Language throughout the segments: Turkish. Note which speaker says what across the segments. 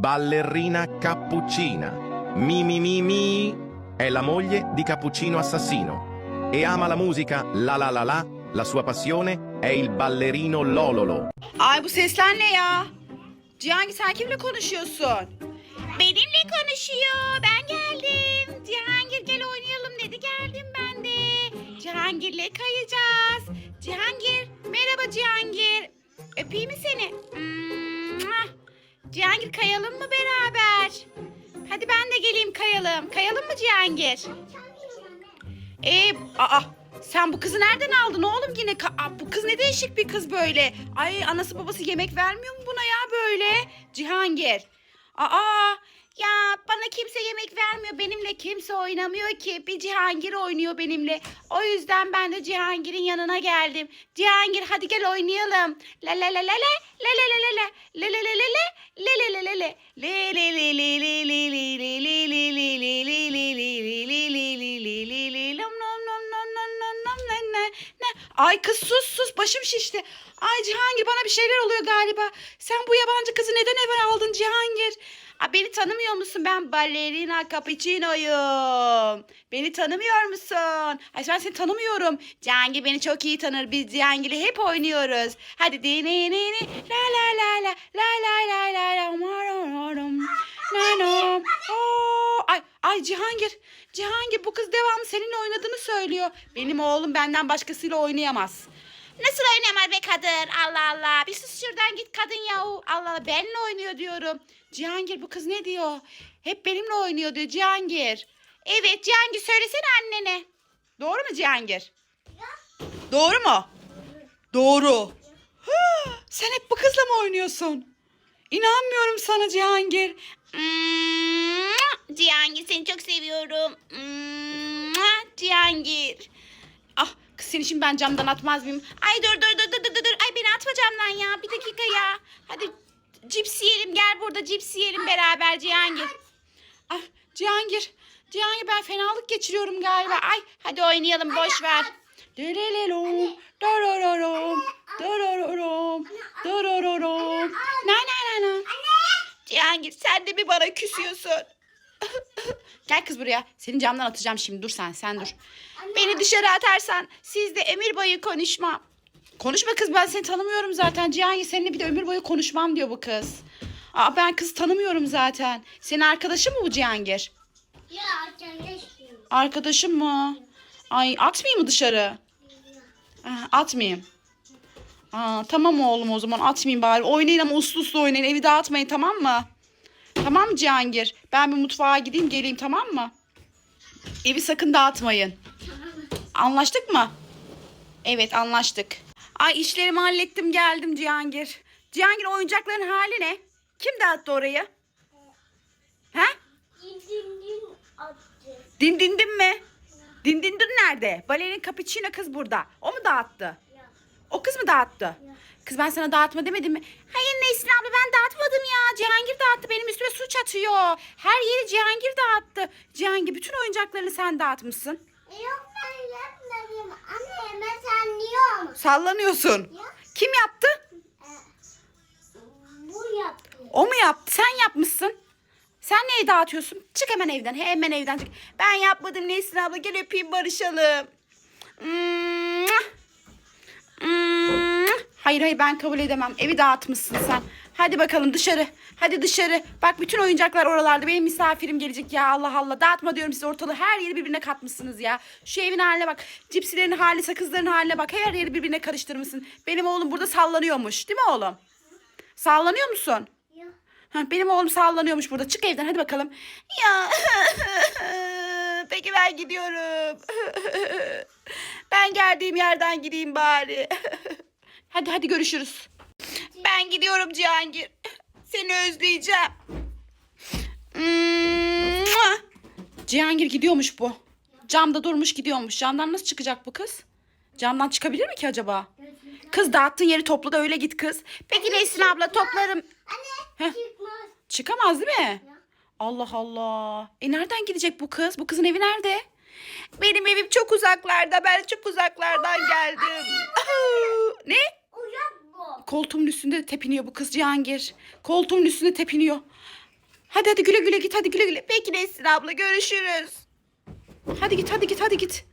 Speaker 1: ballerina cappuccina. Mi mi è la moglie di Cappuccino Assassino e ama la musica la la la la. La sua passione è il ballerino Lololo.
Speaker 2: Ay bu sesler ne ya? Cihangir sen kimle konuşuyorsun? Benimle konuşuyor. Ben geldim. Cihangir gel oynayalım dedi. Geldim ben de. Cihangir'le kayacağız. Cihangir. Merhaba Cihangir. Öpeyim mi seni? Mua. Cihangir kayalım mı beraber? Hadi ben de geleyim kayalım. Kayalım mı Cihangir? Ee, aa, sen bu kızı nereden aldın oğlum yine? Aa, bu kız ne değişik bir kız böyle. Ay anası babası yemek vermiyor mu buna ya böyle? Cihangir. Aa, ya bana kimse yemek vermiyor. Benimle kimse oynamıyor ki. Bir Cihangir oynuyor benimle. O yüzden ben de Cihangir'in yanına geldim. Cihangir hadi gel oynayalım. La la la la la la la la la la la la la la la la la la la le le Ay kız sus sus başım şişti. Ay Cihangir bana bir şeyler oluyor galiba. Sen bu yabancı kızı neden eve aldın Cihangir? Aa, beni tanımıyor musun? Ben balerina cappuccino'yum. Beni tanımıyor musun? Ay ben seni tanımıyorum. Cihangir beni çok iyi tanır. Biz Cihangir'le hep oynuyoruz. Hadi dene ne. La la la la. La la la la la. Umarım. Ay, ay Cihangir Cihangir bu kız devamlı seninle oynadığını söylüyor. Benim oğlum benden başkasıyla oynayamaz. Nasıl oynayamaz be kadın? Allah Allah. Bir sus şuradan git kadın yahu. Allah Allah benimle oynuyor diyorum. Cihangir bu kız ne diyor? Hep benimle oynuyor diyor Cihangir. Evet Cihangir söylesene annene. Doğru mu Cihangir? Doğru mu? Doğru. Hı, Sen hep bu kızla mı oynuyorsun? İnanmıyorum sana Cihangir. Cihangir seni çok seviyorum. Cihangir. Ah kız seni şimdi ben camdan atmaz mıyım? Ay dur dur dur dur dur dur. Ay beni atma camdan ya. Bir dakika ya. Hadi cips yiyelim gel burada cips yiyelim beraber Cihangir. Ah Cihangir. Cihangir ben fenalık geçiriyorum galiba. Ay hadi oynayalım boş ver. Derelelom, dararorom, dararorom, dararorom. Na na na na. Cihangir sen de bir bana küsüyorsun. Gel kız buraya. Seni camdan atacağım şimdi. Dur sen, sen dur. Beni dışarı atarsan siz de ömür boyu konuşmam. Konuşma kız ben seni tanımıyorum zaten. Cihangir seninle bir de ömür boyu konuşmam diyor bu kız. Aa, ben kız tanımıyorum zaten. Senin arkadaşın mı bu Cihangir?
Speaker 3: Ya çalışmıyorum.
Speaker 2: Arkadaşım mı? Ay atmayayım mı dışarı? Ah, atmayayım. Aa, tamam oğlum o zaman atmayayım bari. Oynayın ama uslu uslu oynayın. Evi dağıtmayın tamam mı? Tamam mı Cihangir? Ben bir mutfağa gideyim geleyim tamam mı? Evi sakın dağıtmayın. Anlaştık mı? Evet anlaştık. Ay işlerimi hallettim geldim Cihangir. Cihangir oyuncakların hali ne? Kim dağıttı orayı? He?
Speaker 3: Dindindin attı.
Speaker 2: Din din din mi? Din din din nerede? Balerin cappuccino kız burada. O mu dağıttı? O kız mı dağıttı? Kız ben sana dağıtma demedim mi? Hayır Nesrin abla ben dağıtmadım ya. Cihangir dağıttı. Benim atıyor. Her yeri Cihangir dağıttı. Cihangir bütün oyuncaklarını sen dağıtmışsın.
Speaker 3: Yok ben yapmadım. Anne hemen sanıyorum.
Speaker 2: Sallanıyorsun.
Speaker 3: Ya.
Speaker 2: Kim yaptı?
Speaker 3: Bu yaptı.
Speaker 2: O mu yaptı? Sen yapmışsın. Sen neyi dağıtıyorsun? Çık hemen evden. Hemen evden çık. Ben yapmadım Nesrin abla. Gel öpeyim barışalım. Mwah. Mwah. Hayır hayır ben kabul edemem. Evi dağıtmışsın sen. Hadi bakalım dışarı. Hadi dışarı. Bak bütün oyuncaklar oralarda. Benim misafirim gelecek ya Allah Allah. Dağıtma diyorum size ortalığı. Her yeri birbirine katmışsınız ya. Şu evin haline bak. Cipsilerin hali, sakızların haline bak. Her yeri birbirine karıştırmışsın. Benim oğlum burada sallanıyormuş. Değil mi oğlum? Sallanıyor musun? Ha, benim oğlum sallanıyormuş burada. Çık evden hadi bakalım. Ya. Peki ben gidiyorum. ben geldiğim yerden gideyim bari. Hadi hadi görüşürüz. Ben gidiyorum Cihangir. Seni özleyeceğim. Cihangir gidiyormuş bu. Camda durmuş gidiyormuş. Camdan nasıl çıkacak bu kız? Camdan çıkabilir mi ki acaba? Kız dağıttığın yeri topla da öyle git kız. Peki Nesrin abla toplarım.
Speaker 3: Anne
Speaker 2: Heh. Çıkamaz değil mi? Allah Allah. E nereden gidecek bu kız? Bu kızın evi nerede? Benim evim çok uzaklarda. Ben çok uzaklardan geldim. ne? Koltuğumun üstünde tepiniyor bu kız Cihangir. Koltuğumun üstünde tepiniyor. Hadi hadi güle güle git hadi güle güle. Peki Nesrin abla görüşürüz. Hadi git hadi git hadi git.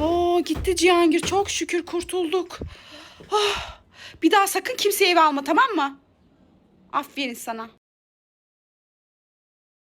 Speaker 2: Oo gitti Cihangir çok şükür kurtulduk. Oh, bir daha sakın kimseyi eve alma tamam mı? Aferin sana.